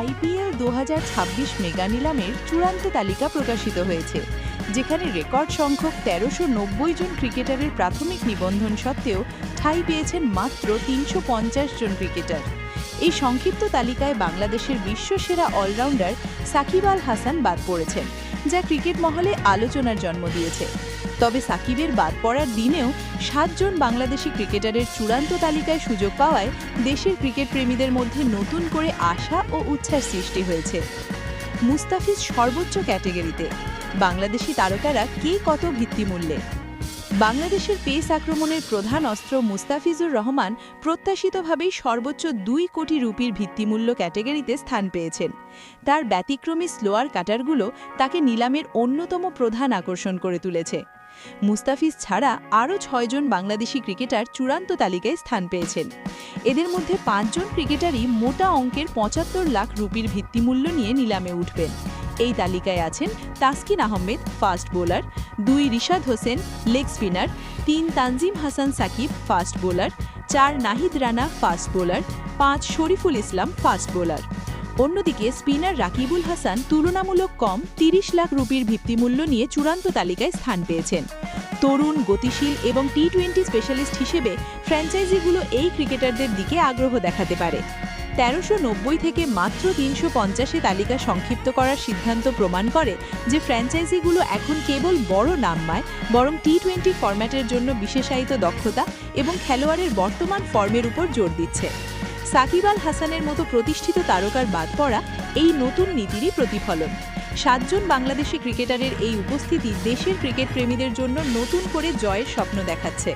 IPL দু হাজার mega নিলামের চূড়ান্ত তালিকা প্রকাশিত হয়েছে, যেখানে রেকর্ড সংখ্যক তেরোশো নব্বই জন ক্রিকেটারের প্রাথমিক নিবন্ধন সত্ত্বেও ঠাঁই পেয়েছেন মাত্র তিনশো পঞ্চাশ জন ক্রিকেটার। এই সংক্ষিপ্ত তালিকায় বাংলাদেশের বিশ্বসেরা অলরাউন্ডার সাকিব আল হাসান বাদ পড়েছেন, যা ক্রিকেট মহলে আলোচনার জন্ম দিয়েছে। তবে সাকিবের বাদ পড়ার দিনেও সাতজন বাংলাদেশি ক্রিকেটারের চূড়ান্ত তালিকায় সুযোগ পাওয়ায় দেশের ক্রিকেট প্রেমীদের মধ্যে নতুন করে আশা ও উচ্ছ্বাস সৃষ্টি হয়েছে। মুস্তাফিজ সর্বোচ্চ ক্যাটেগরিতে। বাংলাদেশি তারকারা কে কত ভিত্তিমূল্যে? বাংলাদেশের পেস আক্রমণের প্রধান অস্ত্র মুস্তাফিজুর রহমান প্রত্যাশিতভাবেই সর্বোচ্চ দুই কোটি রুপির ভিত্তিমূল্য ক্যাটেগরিতে স্থান পেয়েছেন। তার ব্যতিক্রমী স্লোয়ার কাটারগুলো তাকে নিলামের অন্যতম প্রধান আকর্ষণ করে তুলেছে। মুস্তাফিজ ছাড়া আরও ছয়জন বাংলাদেশি ক্রিকেটার চূড়ান্ত তালিকায় স্থান পেয়েছেন। এদের মধ্যে পাঁচজন ক্রিকেটারই মোটা অঙ্কের পঁচাত্তর লাখ রুপির ভিত্তিমূল্য নিয়ে নিলামে উঠবেন। এই তালিকায় আছেন তাসকিন আহমেদ, ফাস্ট বোলার, দুই রিশাদ হোসেন, লেগ স্পিনার, তিন তানজিম হাসান সাকিব, ফাস্ট বোলার, চার নাহিদ রানা, ফাস্ট বোলার, পাঁচ শরীফুল ইসলাম, ফাস্ট বোলার। অন্যদিকে স্পিনার রাকিবুল হাসান তুলনামূলক কম, তিরিশ লাখ রুপির ভিত্তিমূল্য নিয়ে চূড়ান্ত তালিকায় স্থান পেয়েছেন। তরুণ, গতিশীল এবং টি টোয়েন্টি স্পেশালিস্ট হিসেবে ফ্র্যাঞ্চাইজিগুলো এই ক্রিকেটারদের দিকে আগ্রহ দেখাতে পারে। তেরোশো নব্বই থেকে মাত্র তিনশো পঞ্চাশে তালিকা সংক্ষিপ্ত করার সিদ্ধান্ত প্রমাণ করে যে ফ্র্যাঞ্চাইজিগুলো এখন কেবল বড় নাম নয় বরং টি টোয়েন্টি ফরম্যাটের জন্য বিশেষায়িত দক্ষতা এবং খেলোয়াড়ের বর্তমান ফর্মের উপর জোর দিচ্ছে। সাকিব আল হাসানের মতো প্রতিষ্ঠিত তারকার বাদ পড়া এই নতুন নীতিরই প্রতিফলন। সাতজন বাংলাদেশি ক্রিকেটারের এই উপস্থিতি দেশের ক্রিকেট প্রেমীদের জন্য নতুন করে জয়ের স্বপ্ন দেখাচ্ছে।